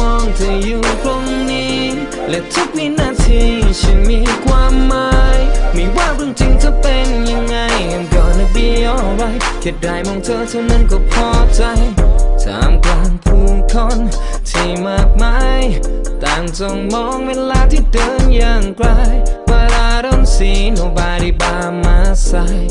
มองเธออยู่ตรงนี้ และทุกวินาทีฉันมีความหมาย ไม่ว่าเรื่องจริงจะเป็นยังไง I'm gonna be alright แค่ได้มองเธอเท่านั้นก็พอใจท่ามกลางผู้คนที่มากมาย ต่างจ้องมองเวลาที่เดินอย่างไกล But I don't see nobody by my side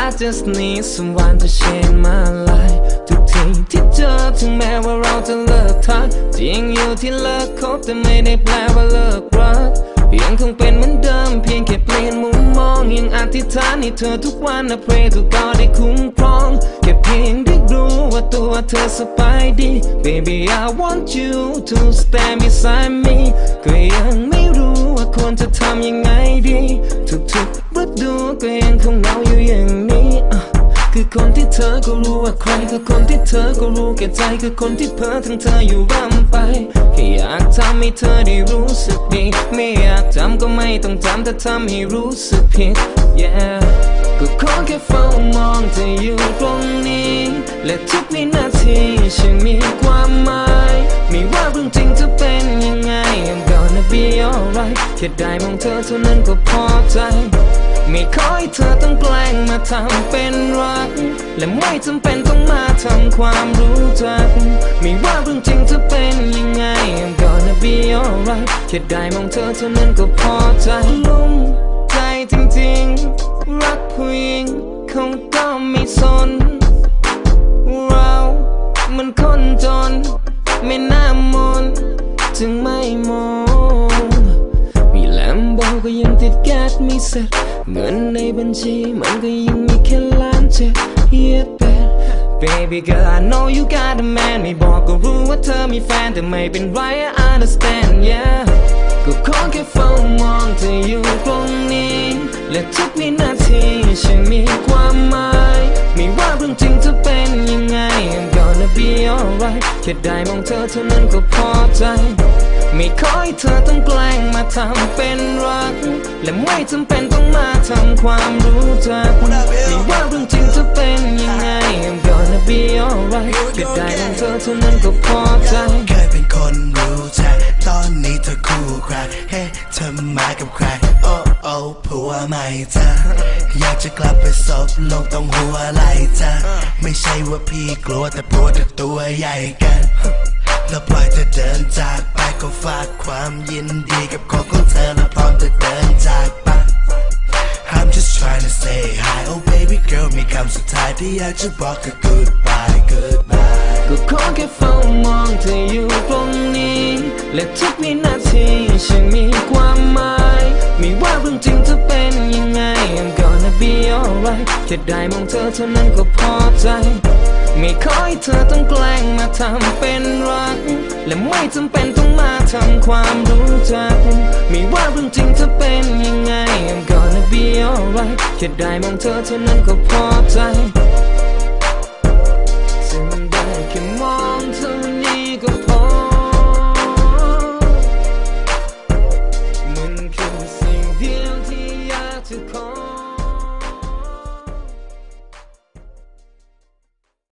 I just need someone to change my life ทุกทีที่เจอถึงแม้ว่าเราจะเลิก ทักจริงอยู่ที่เลิกคบแต่ไม่ได้แปลว่าเลิกรัก ยังคงเป็นเหมือนเดิมเพียงแค่เปลี่ยนมุมมองยังอธิษฐานให้เธอทุกวันนะ pray to God ได้คุ้มครองแค่เพียงได้รู้ว่าตัวเธอสบายดี baby I want you to stand beside me ก็ยังไม่รู้ว่าควรจะทำยังไงดี ทุกๆฤดูก็ยังคงเหงาอยู่อย่างนี้อะคือคน เธอก็รู้ว่าใครคือคนที่เธอก็รู้แก่ใจคือคนที่เพ้อถึงเธออยู่ร่ำไปแค่อยากทำให้เธอได้รู้สึกดี ไม่อยากจำก็ไม่ต้องจำแต่ทำให้รู้สึกผิด yeah ก็ขอแค่เฝ้ามองเธออยู่ตรงนี้ และทุกวินาทีฉันมีความหมายไม่ว่าเรื่องจริงจะเป็นยังไง I'm gonna be alright แค่ได้มองเธอเท่านั้นก็พอใจ ไม่ขอให้เธอต้องแกล้งมาทำเป็นรัก และไม่จำเป็นต้องมาทำความรู้จัก ไม่ว่าเรื่องจริงจะเป็นยังไง I'm gonna be alright แค่ได้มองเธอเท่านั้นก็พอใจลุ่มใจจริงๆ รักผู้หญิงคงต้องไม่สน เรามันคนจน ไม่น่ามนจึงไม่มองมีแลมโบก็ยังติดแก๊สไม่เสร็จ เงินในบัญชีมันก็ยังมีแค่ล้านเจ็ดเฮียเป็ด Baby girl I know you got a man ไม่บอกก็รู้ว่าเธอมีแฟนแต่ไม่เป็นไร I understand yeah ก็ขอแค่เฝ้ามองเธออยู่ตรงนี้ และทุกวินาทีฉันมีความหมาย ไม่ว่าเรื่องจริงจะเป็นยังไง I'm gonna be alright แค่ได้มองเธอเท่านั้นก็พอใจ ไม่ขอให้เธอต้องแกล้งมาทำเป็นรัก และไม่จำเป็นต้องมาทำความรู้จักไม่ว่าเรื่องจริงจะเป็นยังไง I'm gonna be alright แค่ได้มองเธอเท่านั้นก็พอใจเคยเป็นคนรู้ใจตอนนี้เธอคู่ใครเฮ้เธอมากับใครโอ้โอ้ผัวใหม่จ้าอยากจะกลับไปซบลงตรงหัวไหล่จ้าไม่ใช่ว่าพี่กลัวแต่ผัวเธอตัวใหญ่กัน แล้วปล่อยเธอเดินจากไปก็ฝากความยินดีกับของของเธอแล้วพร้อมจะเดินจากไป I'm just trying to say hi oh baby girl มีคำสุดท้ายที่อยากจะบอกก็ goodbye goodbye ก็ขอแค่เฝ้ามองเธออยู่ตรงนี้ และทุกวินาทีฉันมีความหมายไม่ว่าเรื่องจริงจะเป็นยังไง I'm gonna be alright แค่ได้มองเธอเท่านั้นก็พอใจ ไม่ขอให้เธอต้องแกล้งมาทำเป็นรัก และไม่จำเป็นต้องมาทำความรู้จัก ไม่ว่าเรื่องจริงจะเป็นยังไง I'm gonna be alright แค่ได้มองเธอเท่านั้นก็พอใจ